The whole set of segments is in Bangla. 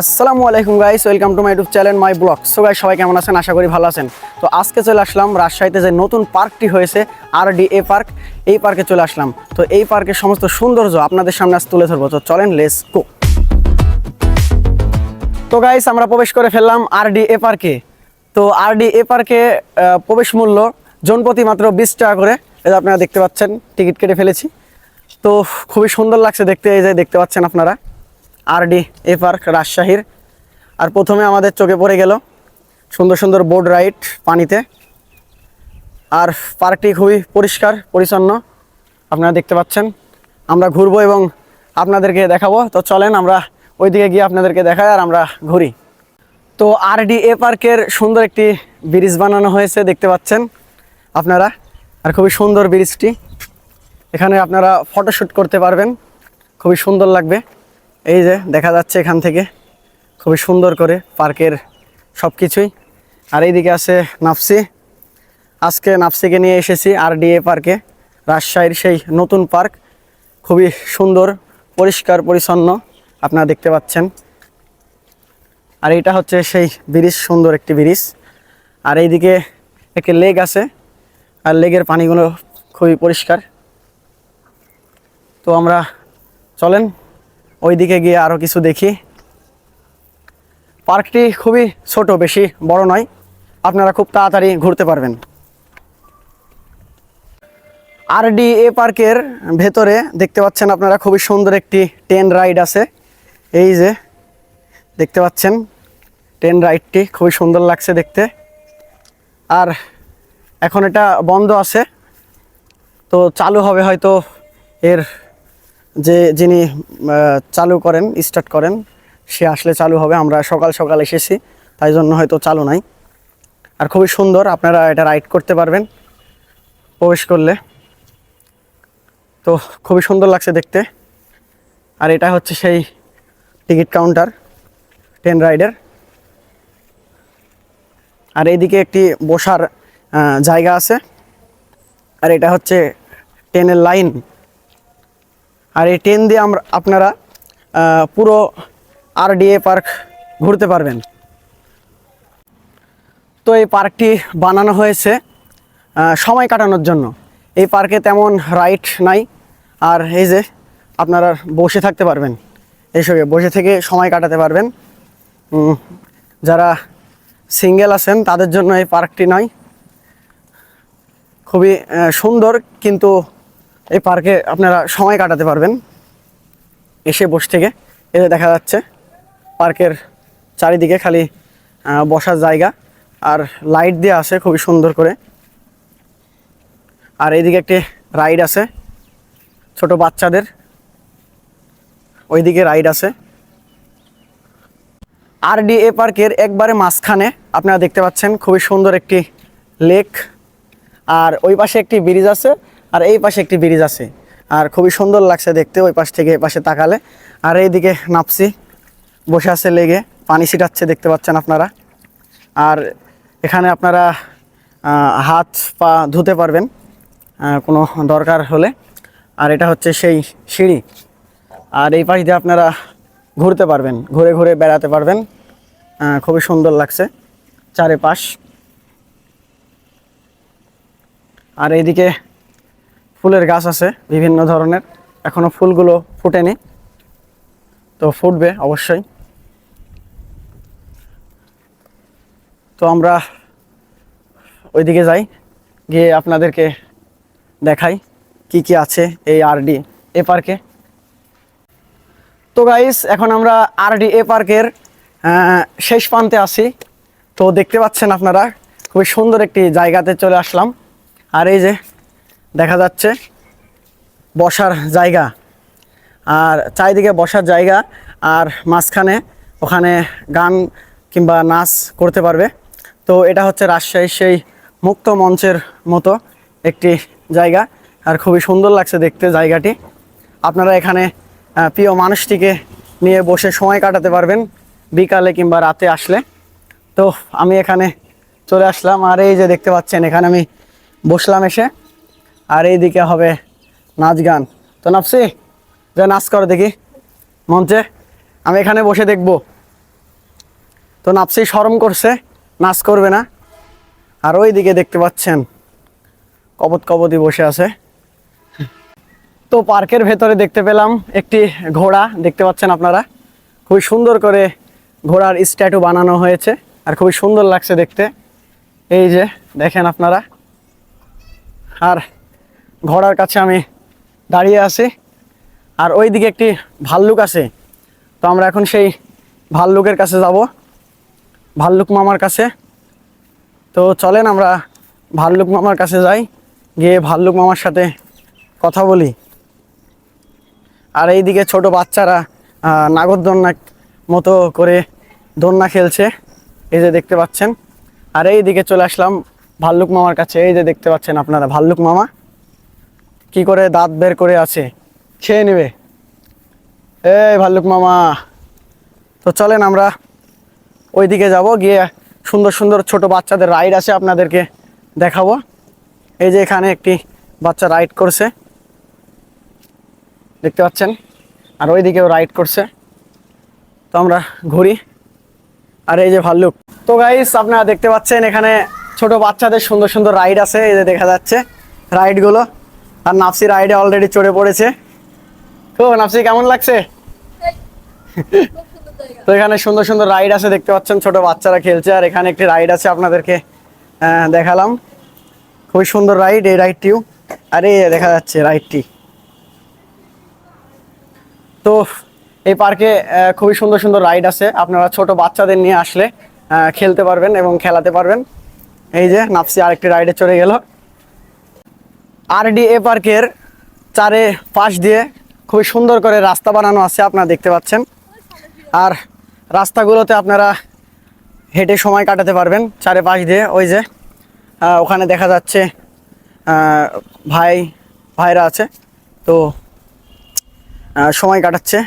আসসালামু আলাইকুম guys welcome to my YouTube channel my blog so guys সবাই কেমন আছেন? আশা করি ভালো আছেন। তো আজকে চলে আসলাম রাজশাহীতে যে নতুন পার্কটি হয়েছে আর ডি এ পার্ক এই পার্কে চলে আসলাম। তো এই পার্কের সমস্ত সৌন্দর্য আপনাদের সামনে আজ তুলে ধরবো। তো চলেন লেস গো তো গাইস আমরা প্রবেশ করে ফেললাম আর ডি এ। পার্কে তো আর ডি এ পার্কে প্রবেশ মূল্য জনপ্রতি মাত্র বিশ টাকা করে। যে আপনারা দেখতে পাচ্ছেন, টিকিট কেটে ফেলেছি। তো খুবই সুন্দর লাগছে দেখতে, এই যে দেখতে পাচ্ছেন আপনারা। আর ডি এ পার্ক রাজশাহীর। আর প্রথমে আমাদের চোখে পড়ে গেল সুন্দর সুন্দর বোর্ড রাইড পানিতে। আর পার্কটি খুবই পরিষ্কার, পরিচ্ছন্ন। আপনারা দেখতে পাচ্ছেন, আমরা ঘুরবো এবং আপনাদেরকে দেখাবো। তো চলেন আমরা ওইদিকে গিয়ে আপনাদেরকে দেখাই আর আমরা ঘুরি। তো আর ডি এ পার্কের সুন্দর একটি ব্রিজ বানানো হয়েছে, দেখতে পাচ্ছেন আপনারা। আর খুবই সুন্দর ব্রিজটি। এখানে আপনারা ফটোশ্যুট করতে পারবেন। খুবই সুন্দর লাগবে। এই যে দেখা যাচ্ছে এখান থেকে। খুবই সুন্দর করে পার্কের সব কিছুই আর এইদিকে আছে নাফসি। আজকে নাফসিকে নিয়ে এসেছি আর ডিএ পার্কে। রাজশাহীর সেই নতুন পার্ক। খুবই সুন্দর, পরিষ্কার, পরিচ্ছন্ন। আপনারা দেখতে পাচ্ছেন। আর এটা হচ্ছে সেই ব্রিজ, সুন্দর একটি ব্রিজ। আর এইদিকে একটি লেক আছে। আর লেগের পানিগুলো খুবই পরিষ্কার। তো আমরা চলেন ওইদিকে গিয়ে আরও কিছু দেখি। পার্কটি খুবই ছোট, বেশি বড় নয়। আপনারা খুব তাড়াতাড়ি ঘুরতে পারবেন। আর ডি এ পার্কের ভেতরে দেখতে পাচ্ছেন আপনারা, খুবই সুন্দর একটি ট্রেন রাইড আছে। এই যে, দেখতে পাচ্ছেন, ট্রেন রাইডটি খুবই সুন্দর লাগছে দেখতে। আর এখন এটা বন্ধ আছে। তো চালু হবে হয়তো এর যে যিনি চালু করেন স্টার্ট করেন, সে আসলে চালু হবে। আমরা সকাল সকাল এসেছি, তাই জন্য হয়তো চালু নাই। আর খুবই সুন্দর, আপনারা এটা রাইড করতে পারবেন, প্রবেশ করলে। তো খুবই সুন্দর লাগছে দেখতে। আর এটা হচ্ছে সেই টিকিট কাউন্টার ট্রেন রাইডের আর এইদিকে একটি বসার জায়গা আছে। আর এটা হচ্ছে ট্রেনের লাইন আর এই ট্রেন দিয়ে আমরা, আপনারা পুরো আরডিএ পার্ক ঘুরতে পারবেন। তো এই পার্কটি বানানো হয়েছে সময় কাটানোর জন্য। এই পার্কে তেমন রাইড নাই, আর এই যে আপনারা বসে থাকতে পারবেন এইসবে বসে থেকে সময় কাটাতে পারবেন। যারা সিঙ্গেল আছেন, তাদের জন্য এই পার্কটি নয়। খুবই সুন্দর, কিন্তু এই পার্কে আপনারা সময় কাটাতে পারবেন। এসে বসে থেকে এতে দেখা যাচ্ছে পার্কের চারিদিকে খালি বসার জায়গা আর লাইট দিয়ে আছে খুবই সুন্দর করে। আর এইদিকে একটি রাইড আছে ছোট বাচ্চাদের। ওইদিকে রাইড আছে। আর ডি এ পার্কের একবারে মাঝখানে আপনারা দেখতে পাচ্ছেন খুবই সুন্দর একটি লেক। আর ওই পাশে একটি ব্রিজ আছে আর এই পাশে একটি ব্রিজ আছে। আর খুবই সুন্দর লাগছে দেখতে ওই পাশ থেকে এই পাশে তাকালে। আর এইদিকে নাপসি বসে আছে লেগে, পানি ছিটাচ্ছে দেখতে পাচ্ছেন আপনারা। আর এখানে আপনারা হাত, পা ধুতে পারবেন কোনো দরকার হলে। আর এটা হচ্ছে সেই সিঁড়ি। আর এই পাশ দিয়ে আপনারা ঘুরতে পারবেন, ঘুরে ঘুরে বেড়াতে পারবেন। খুবই সুন্দর লাগছে চারিপাশ। আর এইদিকে ফুলের গাছ আছে, বিভিন্ন ধরনের। এখনও ফুলগুলো ফুটেনি। তো ফুটবে অবশ্যই। তো আমরা ওইদিকে যাই, গিয়ে আপনাদেরকে দেখাই কি কি আছে এই আরডি এ পার্কে। তো গাইস এখন আমরা আরডি এ পার্কের শেষ প্রান্তে আছি। তো দেখতে পাচ্ছেন আপনারা, খুবই সুন্দর একটি জায়গাতে চলে আসলাম। আর এই যে দেখা যাচ্ছে। বসার জায়গা। আর চারিদিকে বসার জায়গা আর মাঝখানে ওখানে গান কিংবা নাচ করতে পারবে। তো এটা হচ্ছে রাজশাহীর সেই মুক্ত মঞ্চের মতো একটি জায়গা। আর খুবই সুন্দর লাগছে দেখতে জায়গাটি। আপনারা এখানে প্রিয় মানুষটিকে নিয়ে বসে সময় কাটাতে পারবেন বিকালে কিংবা রাতে আসলে। তো আমি এখানে চলে আসলাম। আর এই যে দেখতে পাচ্ছেন, এখানে আমি বসলাম এসে। আর এইদিকে হবে নাচ গান। তো নাপসি যা নাচ করো দেখি। মঞ্চে, আমি এখানে বসে দেখব। তো নাপসি শরম করছে, নাচ করবে না। আর ওই দিকে দেখতে পাচ্ছেন কপত কপতি বসে আছে। তো পার্কের ভেতরে দেখতে পেলাম একটি ঘোড়া, দেখতে পাচ্ছেন আপনারা। খুবই সুন্দর করে ঘোড়ার স্ট্যাটু বানানো হয়েছে, আর খুবই সুন্দর লাগছে দেখতে। এই যে, দেখেন আপনারা। আর ঘোড়ার কাছে আমি দাঁড়িয়ে আছি। আর ওই দিকে একটি ভাল্লুক আছে। তো আমরা এখন সেই ভাল্লুকের কাছে যাব। ভাল্লুক মামার কাছে। তো চলেন আমরা ভাল্লুক মামার কাছে যাই। গিয়ে ভাল্লুক মামার সাথে কথা বলি। আর এইদিকে ছোট বাচ্চারা নাগরদোলনা মতো করে দোলনা খেলছে। এই যে দেখতে পাচ্ছেন। আর এই দিকে চলে আসলাম ভাল্লুক মামার কাছে। এই যে দেখতে পাচ্ছেন আপনারা ভাল্লুক মামা। কি করে দাঁত বের করে আছে? খেয়ে নেবে। এই ভাল্লুক মামা। তো চলেন আমরা ওইদিকে যাব, গিয়ে সুন্দর সুন্দর ছোট বাচ্চাদের রাইড আছে আপনাদেরকে দেখাবো। এই যে এখানে একটি বাচ্চা রাইড করছে। দেখতে পাচ্ছেন? আর ওইদিকেও রাইড করছে। তো আমরা ঘুরি। আর এই যে ভাল্লুক। তো গাইস আপনারা দেখতে পাচ্ছেন এখানে ছোট বাচ্চাদের সুন্দর সুন্দর রাইড আছে। এই যে দেখা যাচ্ছে রাইডগুলো আর নাফসি রাইডে অলরেডি চড়ে পড়েছে। তো নাফসি কেমন লাগছে? তো এখানে সুন্দর সুন্দর রাইড আছে দেখতে পাচ্ছেন ছোট বাচ্চারা খেলছে। আর এখানে একটি রাইড আছে আপনাদেরকে দেখালাম। খুবই সুন্দর রাইড এই রাইডটিও আর দেখা যাচ্ছে রাইডটি তো এই পার্কে খুবই সুন্দর সুন্দর রাইড আছে। আপনারা ছোট বাচ্চাদের নিয়ে আসলে খেলতে পারবেন এবং খেলাতে পারবেন। এই যে নাপসি আরেকটি রাইডে চড়ে গেল। আরডি এ পার্কের চারে পাশ দিয়ে খুবই সুন্দর করে রাস্তা বানানো আছে, আপনারা দেখতে পাচ্ছেন। আর রাস্তাগুলোতে আপনারা হেঁটে সময় কাটাতে পারবেন চারে পাশ দিয়ে। ওই যে ওখানে দেখা যাচ্ছে ভাই, ভাইরা আছে, তো সময় কাটাচ্ছে,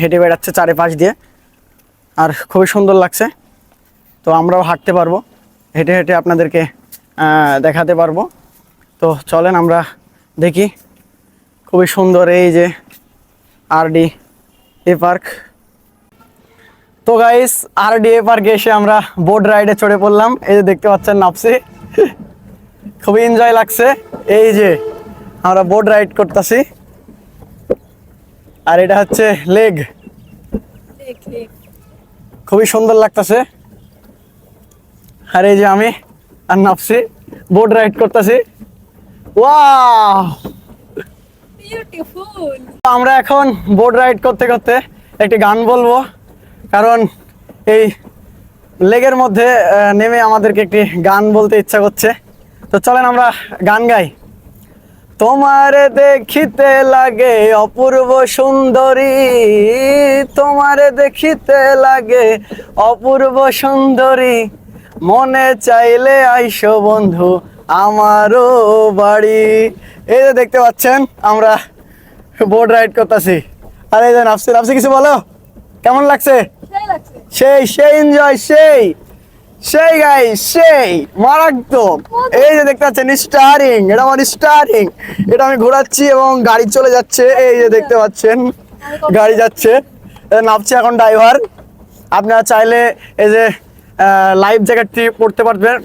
হেঁটে বেড়াচ্ছে চারে পাশ দিয়ে। আর খুবই সুন্দর লাগছে, তো আমরাও হাঁটতে পারব, হেঁটে হেঁটে আপনাদেরকে দেখাতে পারব। তো চলেন আমরা দেখি। খুবই সুন্দর এই যে আরডি এ পার্ক। তো গাইস আরডি এ পার্কে এসে আমরা বোট রাইডে চড়ে পড়লাম। এই যে দেখতে পাচ্ছেন নাপসি। খুবই এনজয় লাগছে। এই যে আমরা বোট রাইড করতেছি। আর এটা হচ্ছে লেগ খুবই সুন্দর লাগতেছে। আর এই যে আমি আর নাপসি বোট রাইড করতেছি। ওয়াও. আমরা এখন বোট রাইড করতে করতে একটি গান বলব। কারণ এই লেগের মধ্যে নেমে আমাদেরকে একটি গান বলতে ইচ্ছা করছে। তো চলেন আমরা গান গাই। তোমার দেখিতে লাগে অপূর্ব সুন্দরী। তোমার দেখিতে লাগে অপূর্ব সুন্দরী। মনে চাইলে আইসো বন্ধু আমারও বাড়ি। এই যে দেখতে পাচ্ছেন আমরা বোর্ড রাইড করতেছি। আর এই যে নাফসি নাফসি কিছু বলো? কেমন লাগছে? সেই সেই এনজয় সেই। সেই গাই সেই। মারাত্মক। এই যে দেখতে পাচ্ছেন স্টারিং এটা আমার স্টারিং এটা আমি ঘোরাচ্ছি এবং গাড়ি চলে যাচ্ছে। এই যে দেখতে পাচ্ছেন গাড়ি যাচ্ছে। নামছে এখন ড্রাইভার আপনারা চাইলে এই যে লাইফ জ্যাকেটটি পড়তে পারবেন।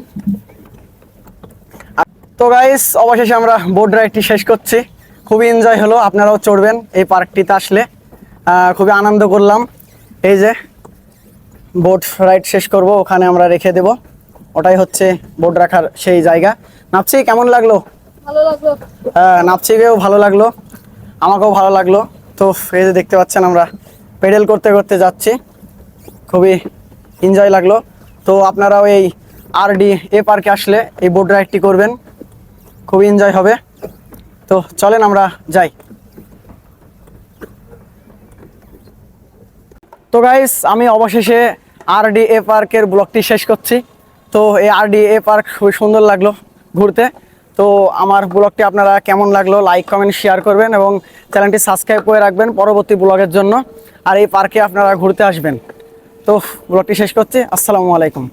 তো গাইস অবশেষে আমরা বোট রাইডটি শেষ করছি। খুবই এনজয় হলো আপনারাও চড়বেন এই পার্কটিতে আসলে। খুবই আনন্দ করলাম। এই যে বোট রাইড শেষ করব ওখানে আমরা রেখে দেব। ওটাই হচ্ছে বোট রাখার সেই জায়গা। নাপসি কেমন লাগল? ভালো লাগল। আহ, নাপসিকেও ভালো লাগল। আমাকেও ভালো লাগল। তো এই যে দেখতে পাচ্ছেন আমরা পেডেল করতে করতে যাচ্ছি। খুবই এনজয় লাগল। তো আপনারাও এই আর ডি এ পার্কে আসলে এই বোট রাইডটি করবেন। খুবই এনজয় হবে। তো চলেন আমরা যাই। তো গাইস আমি অবশেষে আরডি এ পার্কের ব্লগটি শেষ করছি। তো এই আরডি এ পার্ক খুবই সুন্দর লাগল ঘুরতে। তো আমার ব্লগটি আপনারা কেমন লাগল লাইক কমেন্ট শেয়ার করবেন এবং চ্যানেলটি সাবস্ক্রাইব করে রাখবেন পরবর্তী ব্লগের জন্য। আর এই পার্কে আপনারা ঘুরতে আসবেন। তো ব্লগটি শেষ করছি। আসসালামু আলাইকুম।